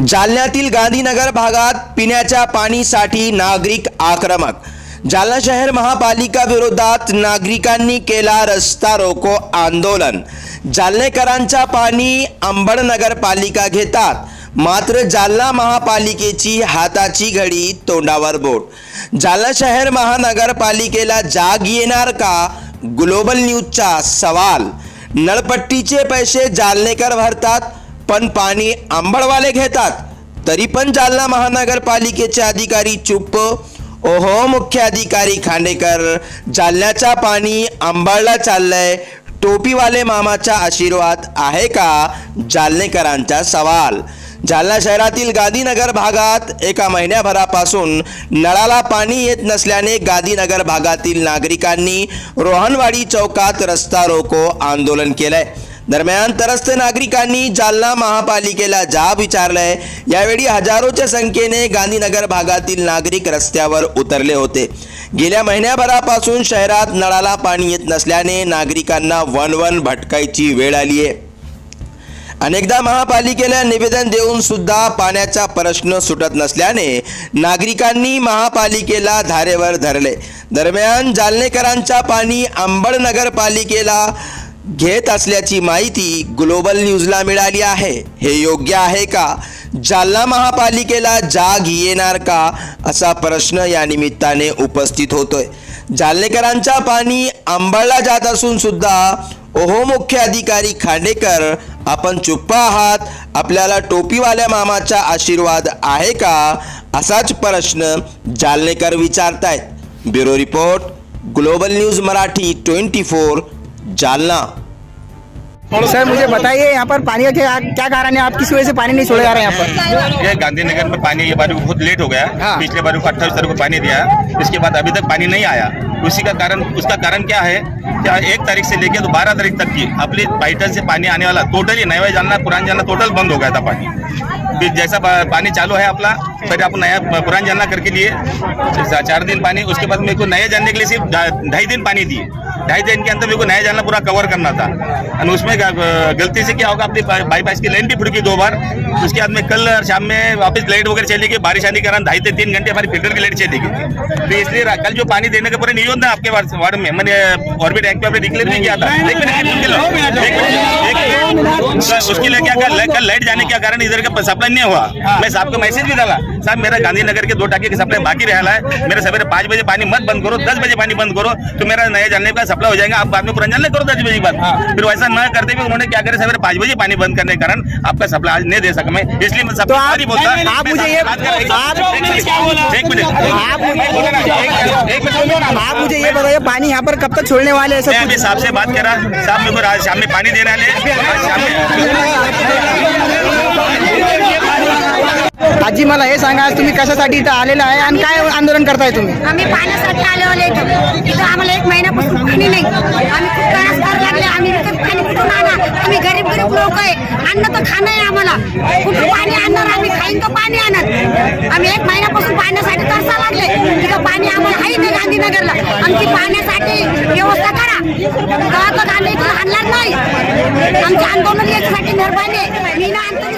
जालन्यातील गांधीनगर भागात पिण्याच्या पाणीसाठी नागरिक आक्रमक. जालना शहर महापालिका विरोधात नागरिकांनी केला रस्ता रोको आंदोलन. जालनेकरांच्या पाणी अंबड नगरपालिका घेतात. मात्र जालना महापालिकेची हाताची घडी तोंडावर बोट. जालना शहर महानगरपालिकेला जाग येणार का? ग्लोबल न्यूजचा सवाल. नळपट्टीचे पैसे जालनेकर भरतात. पण पाणी आंबळवाले घेतात. तरी पण जालना महानगरपालिकेचे अधिकारी चुप्प. ओहो मुख्य अधिकारी खांडेकर जालन्याचा पाणी आंबळला चाललंय. टोपीवाले मामाचा आशीर्वाद आहे का? जालनेकरांचा सवाल. जालना शहरातील गांधीनगर भागात एका महिन्याभरापासून नळाला पाणी येत नसल्याने गांधीनगर भागातील नागरिकांनी रोहनवाडी चौकात रस्ता रोको आंदोलन केलंय. दरम्यान तरस्थ नागरिकांनी जालना महापालिकेला जाब विचारलंय. यावेळी हजारोच्या संख्येने गांधीनगर भागातील नागरिक रस्त्यावर उतरले होते. गेल्या महिन्याभरापासून शहरात नळाला पाणी येत नसल्याने नागरिकांना वन वन भटकायची वेळ आली आहे. अनेकदा महापालिकेला निवेदन देऊन सुद्धा पाण्याचा प्रश्न सुटत नसल्याने नागरिकांनी महापालिकेला धारेवर धरले. दरम्यान जालनेकरांच्या पाणी अंबड नगरपालिकेला घेत असल्याची माहिती ग्लोबल न्यूजला मिळाली आहे. हे योग्य आहे का? जालना महापालिकेला जाग येणार का? असा प्रश्न या निमित्ताने उपस्थित होतोय. जालनेकरांच्या पाणी आंबळला जात असून सुद्धा ओहो मुख्य अधिकारी खांडेकर आपण चुप्प आहात. आपल्याला टोपीवाल्या मामाचा आशीर्वाद आहे का? असाच प्रश्न जालनेकर विचारतायत. Bureau report global news Marathi twenty four Jalna. Sir मुझे बताइए यहाँ पर पानी का क्या क्या कारण है? आप किस वजह से पानी नहीं छोड़ा जा रहा है यहाँ पर? ये गांधीनगर में पानी ये बार बहुत लेट हो गया हाँ। पिछले बार को अट्ठाईस तारीख को पानी दिया इसके बाद अभी तक पानी नहीं आया। उसी का कारण उसका कारण क्या है? क्या एक तारीख से लेके तो बारह तारीख तक की अपने पाइटल से पानी आने वाला टोटली नया जानना पुरान जानना टोटल बंद हो गया था पानी। फिर जैसा पानी चालू है अपना फिर आप नया पुरान जानना करके लिए चार दिन पानी उसके बाद मेरे को नया जानने के लिए सिर्फ़ ढाई दिन पानी दिए ढाई दिन के अंदर मेरे को नया जानना पूरा कवर करना था और उसमें गलती से क्या होगा अपनी बाईपास की लाइन भी फुड़की दो बार उसके बाद में कल शाम में वापस लाइट वगैरह चली गई बारिश आने के कारण ढाई से तीन घंटे हमारी फ़िल्टर की लाइट चली गई तो इसलिए कल जो पानी देने का पूरा नियोजन था आपके वार्ड में मैंने ऑर्बिट एक्ट पे आपने डिक्लेयर नहीं किया था। तो उसके लिए क्या कल लाइट जाने के कारण इधर का सप्लाई नहीं हुआ। मैं साहब को मैसेज भी डाला साहब मेरा गांधीनगर के दो टाके की सप्लाई बाकी रहा है। मेरा सवेरे पाँच बजे पानी मत बंद करो दस बजे पानी बंद करो तो मेरा नया जानने का सप्लाई हो जाएगा आप बाद में पुराना करो दस बजे की बात फिर वैसा न करते हुए उन्होंने क्या करे सवेरे पाँच बजे पानी बंद करने के कारण आपका सप्लाई आज नहीं दे सका मैं। इसलिए मैं सबसे तो सॉरी बोलता आप मुझे ये- एक- मिनट, आप मुझे ये बताइए पानी यहाँ पर कब तक छोड़ने वाले हैं? साहब से बात करा साहब मेरे को शाम में पानी देने वाले हैं। शाम में आजी मला हे सांगा आज तुम्ही कशासाठी इथं आलेला आहे आणि काय आंदोलन करताय तुम्ही? आम्ही पाण्यासाठी आले होते इथं. आम्हाला एक महिन्यापासून पाणी नाही. आम्ही खूप त्रास करायला लागले. आम्ही विकत पाणी कुठून आणा आम्ही गरीब गरीब लोक आहे. अन्न तर खाणं आहे आम्हाला. कुठून पाणी आणणार? आम्ही खाईन तर पाणी आणत आम्ही एक महिन्यापासून पाण्यासाठी तरसा लागले. तिथं पाणी आम्हाला आहे नाही गांधीनगरला. आमची पाण्यासाठी व्यवस्था करा. गावात आम्ही इथं आणणार नाही. आमचे आंदोलन याच्यासाठी निर्माण आहे. मी ना अंतरी